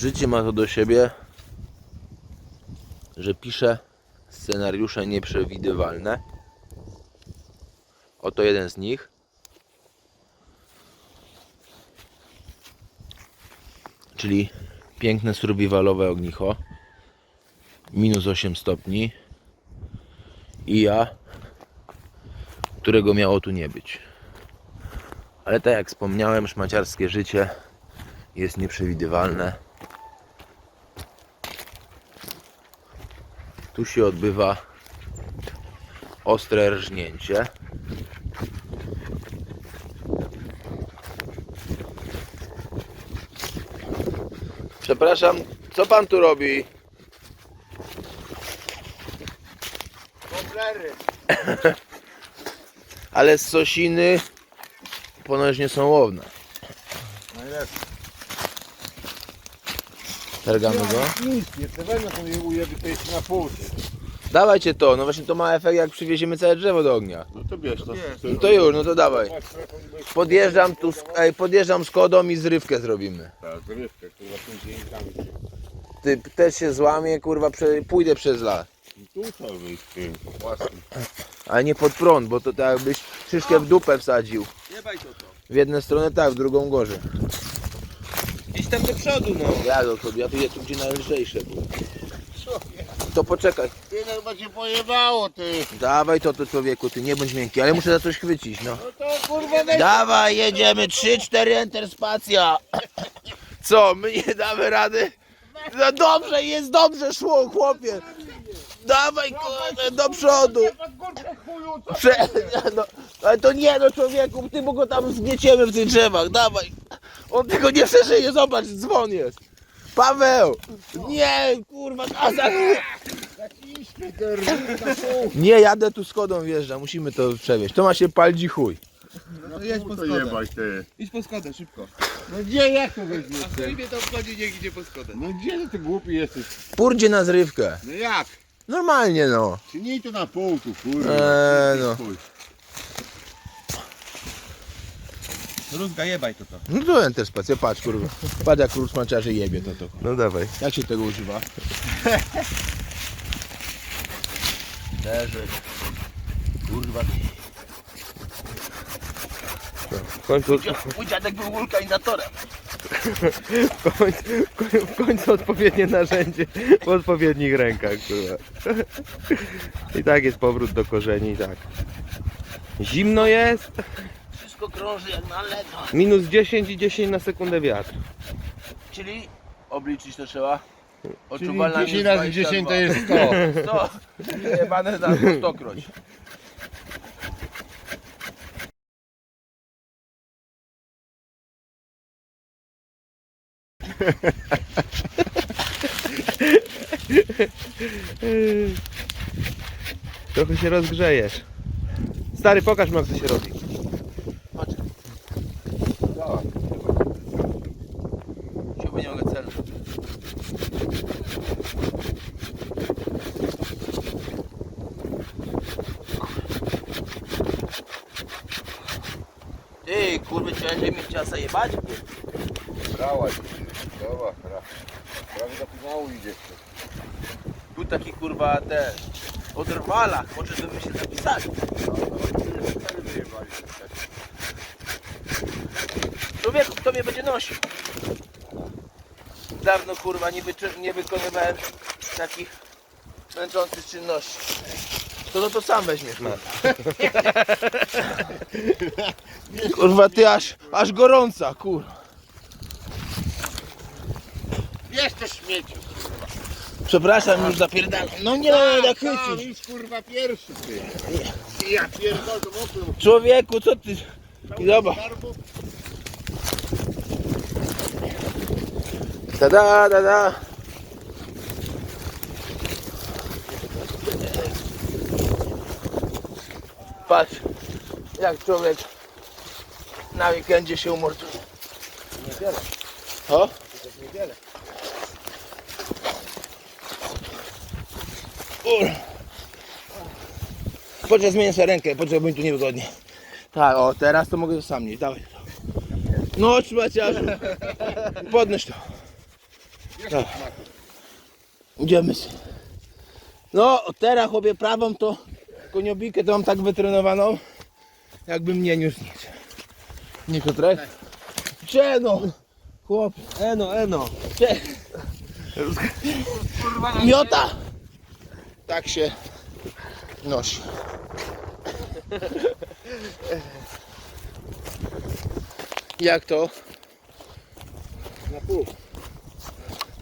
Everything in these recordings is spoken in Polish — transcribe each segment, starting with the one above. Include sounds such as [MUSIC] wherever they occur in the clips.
Życie ma to do siebie, że pisze scenariusze nieprzewidywalne. Oto jeden z nich. Czyli piękne survivalowe ognicho. Minus 8 stopni. I ja, którego miało tu nie być. Ale tak jak wspomniałem, szmaciarskie życie jest nieprzewidywalne. Tu się odbywa ostre rżnięcie. Przepraszam, co pan tu robi? Koblery. Ale z sosiny ponoć nie są łowne. Najlepsze. Targamy go. Nic, jeszcze wezmę to ujeby to jest na. Dawajcie to, no właśnie to ma efekt jak przywieziemy całe drzewo do ognia. No to bierz to. No to już, no to dawaj. Podjeżdżam tu, z- ej, podjeżdżam z kodą i zrywkę zrobimy. Tak, zrywkę, kurwa, później tam. Ty też się złamie, kurwa, prze, pójdę przez las. Tu trzeba wyjść tym, własnym. Ale nie pod prąd, bo to tak jakbyś szyszkę w dupę wsadził. Jebaj to to. W jedną stronę tak, w drugą gorzej. Idź tam do przodu no. Ja do sobie, ja tu tu gdzie najlżejsze było. To poczekaj. Ty chyba cię pojebało, ty. Dawaj to, to człowieku, ty nie bądź miękki, ale muszę za coś chwycić, no. No to kurwa weź. Dawaj, jedziemy, 3-4 enter spacja. Co, my nie damy rady? No dobrze, jest dobrze szło, chłopie. Dawaj, kurde, do przodu. Prze [LAUGHS] no, ale to nie no człowieku, ty bo go tam zgnieciemy w tych drzewach, dawaj. On tego nie przeżyje, zobacz, dzwon jest. Paweł! Nie, kurwa, Kazak! Zaciśnij te. Nie, jadę tu Skodą wjeżdżam, musimy to przewieźć. To ma się palić chuj. No to jedź to Skodę. jebać, ty. Idź po Skodę, szybko. No gdzie jak to weźmiesz, A ty? chuj mnie to obchodzi, niech idzie po Skodę. No gdzie ty głupi jesteś? Pórdzie na zrywkę. No jak? Normalnie no. Tnij to na pół tu, kurwa. Eee, no. Chuj. Rózga, jebaj to to. No to enter spacja, patrz kurwa. Patrz jak król smaciarzy jebie to to. No dawaj. Jak się tego używa? Leży. Kurwa. W końcu, Mój dziadek był wulkanizatorem. [LAUGHS] w końcu, w końcu odpowiednie narzędzie w odpowiednich rękach, kurwa. I tak jest powrót do korzeni, tak. Zimno jest, Wszystko krąży jak na leto. minus 10 i 10 na sekundę wiatr. Czyli obliczyć to trzeba. Czyli Odczuwalna 10 razy 10 to jest 100. 100. Jebane za stokroć. Trochę się rozgrzejesz. Stary, pokaż mu jak to się robi. Patrz. Chyba nie mogę celu. Trzeba się mi chciała zajebać? Brała się. Dobra, bra. Prawie do finału idzie. Tu taki kurwa te o drwalach, może to by się zapisali. Człowieku, kto mnie będzie nosił? Dawno kurwa nie, wyczy- nie wykonywałem takich męczących czynności. To no to sam weźmiesz no. [LAUGHS] Kurwa ty aż, aż gorąca, kurwa. Jeszcze śmieciu. Przepraszam, już zapierdalam. No nie, Tak, tak tak, chycić. idź kurwa pierwszy ty. Ja pierdolę to mokro. Człowieku, co ty? I zobacz. Da da da da. Patrz, jak człowiek na weekendzie się umortuje. Niedzielę, O? Ur. Poczekaj, zmienię sobie rękę, bo mi tu niewygodnie. Tak, o, teraz to mogę to sam nieść, dawaj. No, trzymać aż. Podnieś to. Tak. Idziemy. No, teraz chłopie prawą to koniobikę to mam tak wytrenowaną, jakby mnie niósł nic. Nie Piotrek? Cze no! Chłop. Eno, eno. Cze. Miota! Tak się nosi. Jak to? Na pół.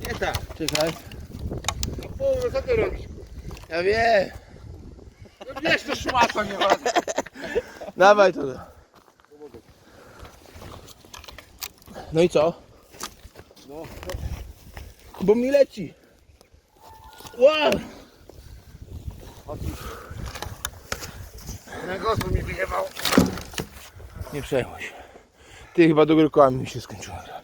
Nie tak. Czekaj. Na pół, no co ty robisz? Ja wiem. Wiesz, to szmato nie ma. Dawaj to. No i co? No. Bo mi leci. Wow! Na gospu mi wyjebał. Nie przejmuj się. Ty chyba do mi się skończyła.